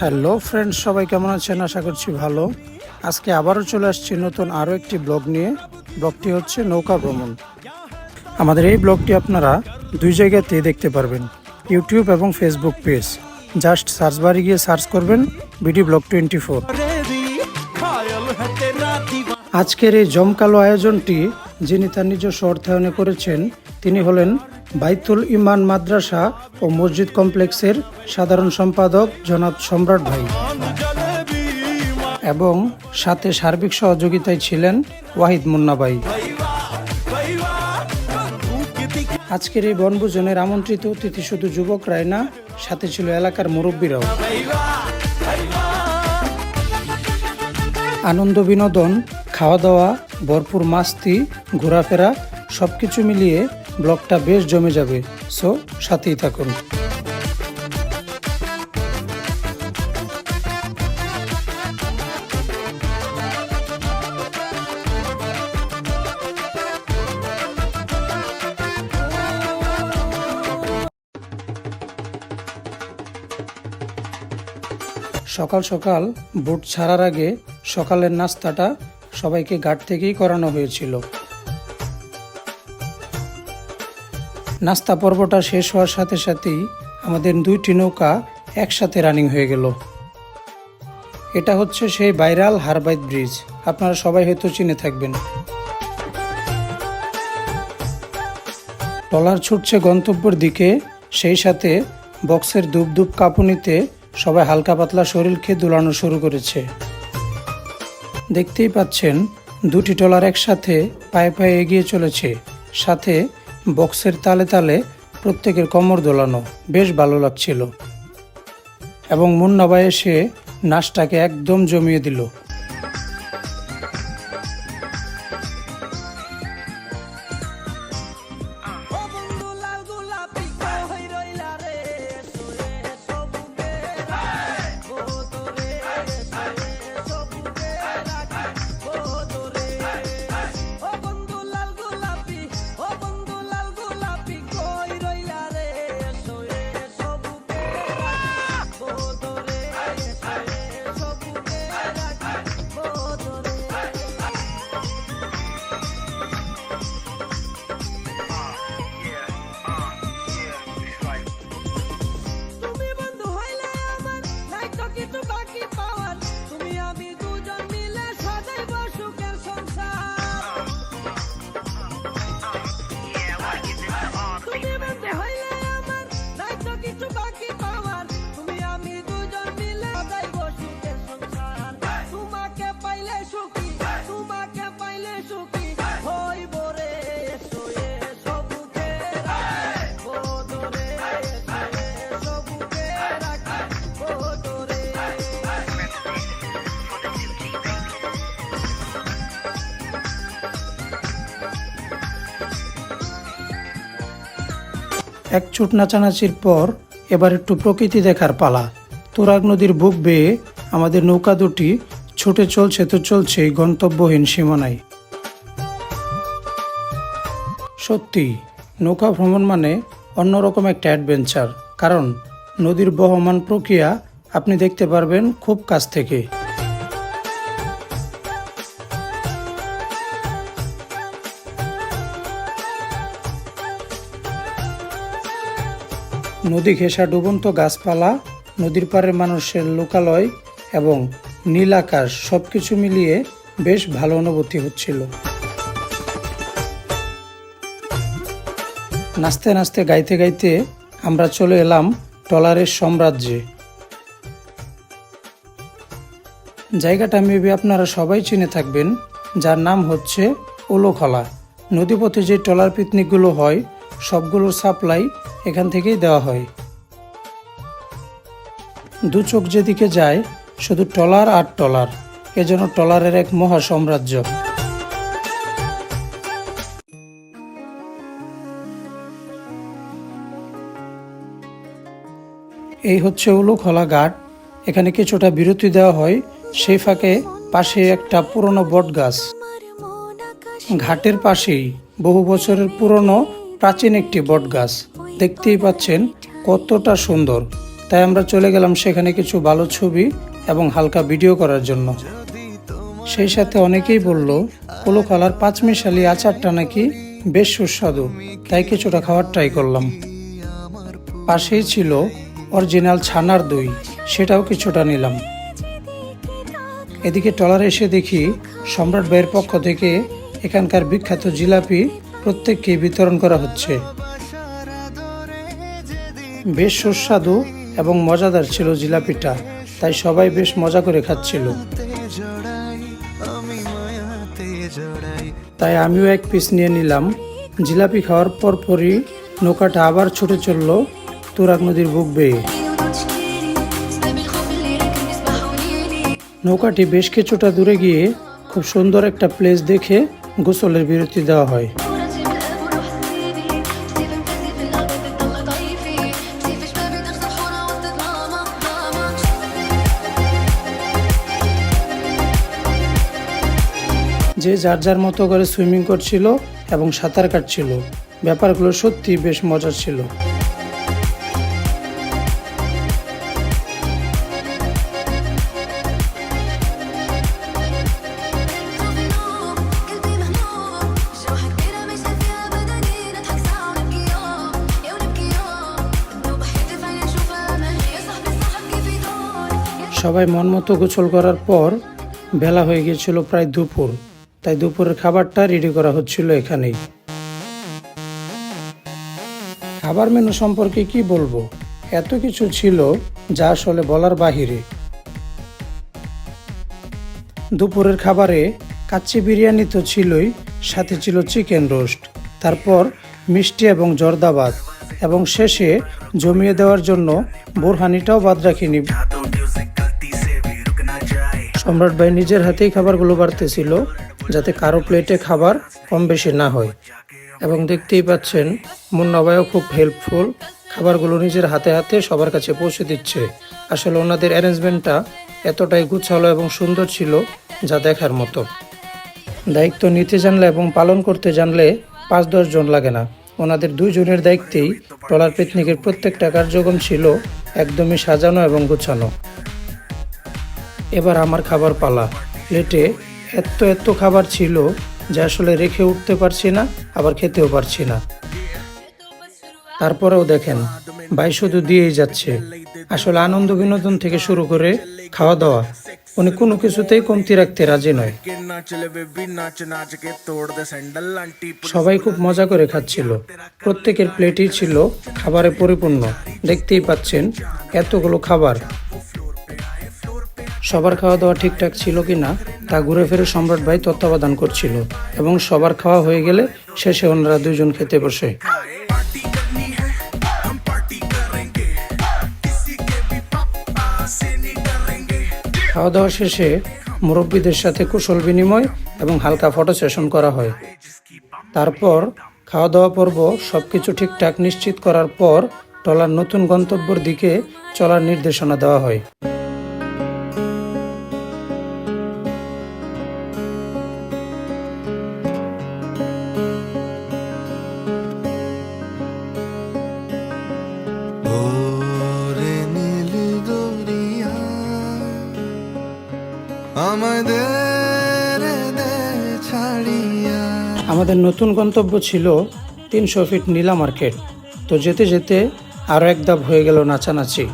Hello friends, সবাই কেমন আছেন? আশা করছি ভালো। আজকে আবারও চলে আসছি নতুন আরও একটি ব্লগ নিয়ে। ব্লগটি হচ্ছে নৌকা ভ্রমণ। আমাদের এই ব্লগটি আপনারা দুই জায়গাতে দেখতে পারবেন, ইউটিউব এবং ফেসবুক পেজ। জাস্ট সার্চ বারে গিয়ে সার্চ করবেন বিডি ব্লগ টোয়েন্টি ফোর। আজকের এই জমকালো আয়োজনটি যিনি তার নিজস্ব অর্থায়নে করেছেন, তিনি হলেন বাইতুল ইমান মাদ্রাসা ও মসজিদ কমপ্লেক্সের সাধারণ সম্পাদক জনাব সম্রাট ভাই। এবং সাথে সার্বিক সহযোগিতায় ছিলেন ওয়াহিদ মুন্না ভাই। আজকের এই বনভোজনের আমন্ত্রিত অতিথি শুধু যুবকরাই না, সাথে ছিল এলাকার মুরব্বীরাও। আনন্দ বিনোদন খাওয়া দাওয়া ভরপুর মাস্তি, ঘোরাফেরা সব কিছু মিলিয়ে ব্লগটা বেশ জমে যাবে। সো, সাথেই থাকুন। সকাল সকাল বুট ছাড়ার আগে সকালের নাস্তাটা সবাইকে ঘাট থেকেই করানো হয়েছিল। নাস্তা পর্বটা শেষ হওয়ার সাথে সাথেই আমাদের দুইটি নৌকা একসাথে রানিং হয়ে গেল। এটা হচ্ছে সেই ভাইরাল হারবাইত ব্রিজ। আপনারা সবাই হয়তো চিনে থাকবেন। ট্রলার ছুটছে গন্তব্যের দিকে, সেই সাথে বক্সের ধূপ ধূপ কাঁপুনিতে সবাই হালকা পাতলা শরীরকে দুলানো শুরু করেছে। দেখতেই পাচ্ছেন দুটি ট্রলার একসাথে পায়ে পায়ে এগিয়ে চলেছে। সাথে বক্সের তালে তালে প্রত্যেকের কোমর দোলানো। বেশ ভালো লাগছিল। এবং মুন্নাবাই এসে নাচটাকে একদম জমিয়ে দিল। এক চুট নাচানাচির পর এবার একটু প্রকৃতি দেখার পালা। তুরাগ নদীর বুক বেয়ে আমাদের নৌকা দুটি ছুটে চলছে তো চলছে গন্তব্যহীন সীমানায়। সত্যি, নৌকা ভ্রমণ মানে অন্যরকম একটা অ্যাডভেঞ্চার, কারণ নদীর বহমান প্রক্রিয়া আপনি দেখতে পারবেন খুব কাছ থেকে। নদী ঘেঁষা ডুবন্ত গাছপালা, নদীর পাড়ের মানুষের লোকালয় এবং নীল আকাশ সব কিছু মিলিয়ে বেশ ভালো অনুভূতি হচ্ছিল। নাচতে নাচতে, গাইতে গাইতে আমরা চলে এলাম টলারের সাম্রাজ্যে। জায়গাটা মেবি আপনারা সবাই চিনে থাকবেন, যার নাম হচ্ছে ওলোখলা। নদীপথে যে ট্রলার পিকনিকগুলো হয়, সবগুলোর সাপ্লাই এখান থেকেই দেওয়া হয়। দু চোখ যেদিকে যায়, শুধু ট্রলার আর ট্রলার এজন্য টলারের এক মহা সাম্রাজ্য এই হচ্ছে উলুখলা ঘাট। এখানে কিছুটা বিরতি দেওয়া হয়। সেই ফাঁকে পাশে একটা পুরনো বট গাছ ঘাটের পাশেই বহু বছরের পুরনো প্রাচীন একটি বট গাছ দেখতেই পাচ্ছেন কতটা সুন্দর। তাই আমরা চলে গেলাম সেখানে কিছু ভালো ছবি এবং হালকা ভিডিও করার জন্য। সেই সাথে অনেকেই বলল কালার পাঁচমিশালি আচারটা নাকি বেশ সুস্বাদু। তাই কিছুটা খাওয়ার ট্রাই করলাম। পাশেই ছিল অরিজিনাল ছানার দই, সেটাও কিছুটা নিলাম। এদিকে ট্রলারে এসে দেখি সম্রাট ভাইয়ের পক্ষ থেকে এখানকার বিখ্যাত জিলাপি প্রত্যেককে বিতরণ করা হচ্ছে। বেশ সুস্বাদু এবং মজাদার ছিল জিলাপিটা, তাই সবাই বেশ মজা করে খাচ্ছিল। তাই আমিও এক পিস নিয়ে নিলাম। জিলাপি খাওয়ার পর পরই নৌকাটা আবার ছুটে চলল তুরাগ নদীর বুক বেয়ে। নৌকাটি বেশ কিছুটা দূরে গিয়ে খুব সুন্দর একটা প্লেস দেখে গোসলের বিরতি দেওয়া হয়। যে যার যার মতো করে সুইমিং করছিল এবং সাঁতার কাটছিল। ব্যাপারগুলো সত্যি বেশ মজার ছিল। সবাই মন মতো গোসল করার পর বেলা হয়ে গিয়েছিল প্রায় দুপুর। তাই দুপুরের খাবারটা রেডি করা হচ্ছিল এখানেই। খাবার মেনু সম্পর্কে কি বলব? এত কিছু ছিল যা আসলে বলার বাহিরে। দুপুরের খাবারে কাচ্চি বিরিয়ানি তো ছিলই, সাথে ছিল চিকেন রোস্ট তারপর মিষ্টি এবং জর্দাবাদ এবং শেষে জমিয়ে দেওয়ার জন্য বোরহানিটাও বাদ রাখিনি। সম্রাট ভাই নিজের হাতেই খাবারগুলো বাড়তেছিল। যাতে কারও প্লেটে খাবার কম বেশি না হয়। এবং দেখতেই পাচ্ছেন মুন্না ভাইও খুব হেল্পফুল খাবারগুলো নিজের হাতে হাতে সবার কাছে পৌঁছে দিচ্ছে। আসলে ওনাদের অ্যারেঞ্জমেন্টটা এতটাই গুছালো এবং সুন্দর ছিল যা দেখার মতো। দায়িত্ব নিতে জানলে এবং পালন করতে জানলে পাঁচ দশ জন লাগে না। ওনাদের দুইজনের দায়িত্বেই ট্রলার পিকনিকের প্রত্যেকটা কার্যক্রম ছিল একদমই সাজানো এবং গুছানো। এবার আমার খাবার পালা। প্লেটে এত এত খাবার ছিল যা আসলে রেখে উঠতে পারছি না, আবার খেতেও পারছি না। তারপরেও দেখেন, ভাই শুধু দিয়েই যাচ্ছে। আসলে আনন্দ বিনোদন থেকে শুরু করে খাওয়া দাওয়া উনি কোনো কিছুতেই কমতি রাখতে রাজি নয়। সবাই খুব মজা করে খাচ্ছিল। প্রত্যেকের প্লেটই ছিল খাবারে পরিপূর্ণ। দেখতেই পাচ্ছেন, এতগুলো খাবার। সবার খাওয়া দাওয়া ঠিকঠাক ছিল কি না তা ঘুরে ফিরে সম্রাট ভাই তত্ত্বাবধান করছিল এবং সবার খাওয়া হয়ে গেলে শেষে ওনারা দুজন খেতে বসে। খাওয়া দাওয়া শেষে মুরব্বীদের সাথে কুশল বিনিময় এবং হালকা ফটো সেশন করা হয়। তারপর খাওয়া দাওয়া পর্ব সবকিছু ঠিকঠাক নিশ্চিত করার পর টলার নতুন গন্তব্যের দিকে চলার নির্দেশনা দেওয়া হয়। আমাদের নতুন গন্তব্য ছিল তিনশো ফিট নীলা মার্কেট। তো যেতে যেতে আরও এক ধাপ হয়ে গেল নাচানাচি।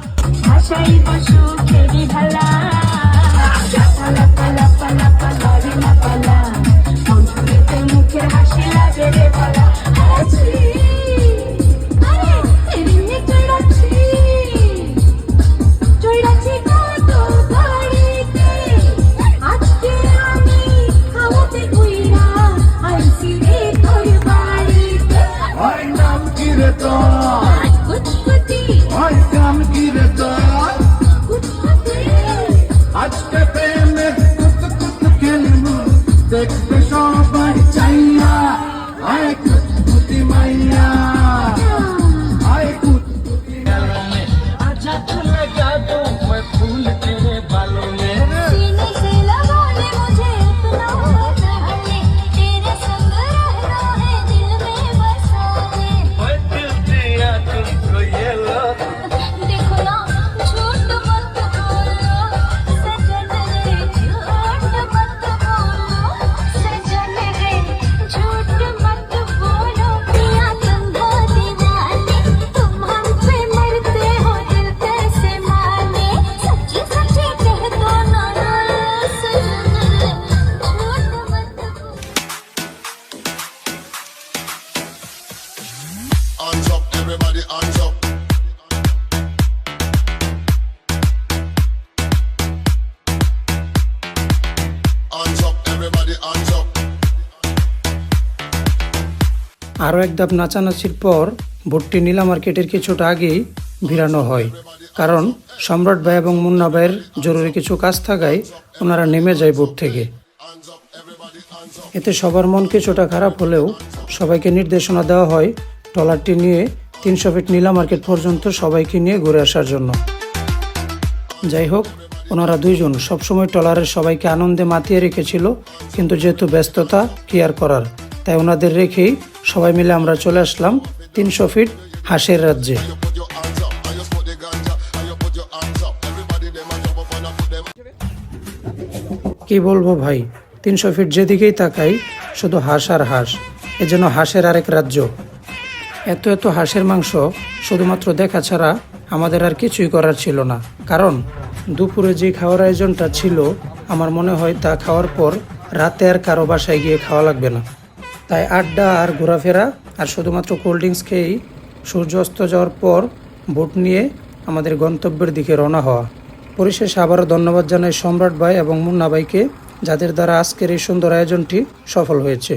আরও এক ধাপ নাচানাচির পর বোটটি নীলা মার্কেটের কিছুটা আগেই ভিড়ানো হয়। কারণ সম্রাট ভাই এবং মুন্না ভাইয়ের জরুরি কিছু কাজ থাকায় ওনারা নেমে যায় বোট থেকে। এতে সবার মন কিছুটা খারাপ হলেও সবাইকে নির্দেশনা দেওয়া হয় ট্রলারটি নিয়ে তিনশো ফিট নীলা মার্কেট পর্যন্ত সবাইকে নিয়ে ঘুরে আসার জন্য। যাই হোক, ওনারা দুইজন সবসময় ট্রলারের সবাইকে আনন্দে মাতিয়ে রেখেছিল, কিন্তু যেহেতু ব্যস্ততা কি আর করার, তাই ওনাদের রেখেই সবাই মিলে আমরা চলে আসলাম তিনশো ফিট হাঁসের রাজ্যে। কি বলব ভাই? তিনশো ফিট যেদিকেই তাকাই, শুধু হাঁস আর হাঁস। এ যেন হাঁসের আরেক রাজ্য। এত এত হাঁসের মাংস শুধুমাত্র দেখা ছাড়া আমাদের আর কিছুই করার ছিল না। কারণ দুপুরে যে খাওয়ার আয়োজনটা ছিল, আমার মনে হয় তা খাওয়ার পর রাতে আর কারও বাসায় গিয়ে খাওয়া লাগবে না। তাই আড্ডা আর ঘোরাফেরা আর শুধুমাত্র কোল্ড ড্রিঙ্কস খেয়েই সূর্যাস্ত যাওয়ার পর বোট নিয়ে আমাদের গন্তব্যের দিকে রওনা হওয়া। পরিশেষে আবারও ধন্যবাদ জানাই সম্রাট ভাই এবং মুন্না ভাইকে, যাদের দ্বারা আজকের এই সুন্দর আয়োজনটি সফল হয়েছে।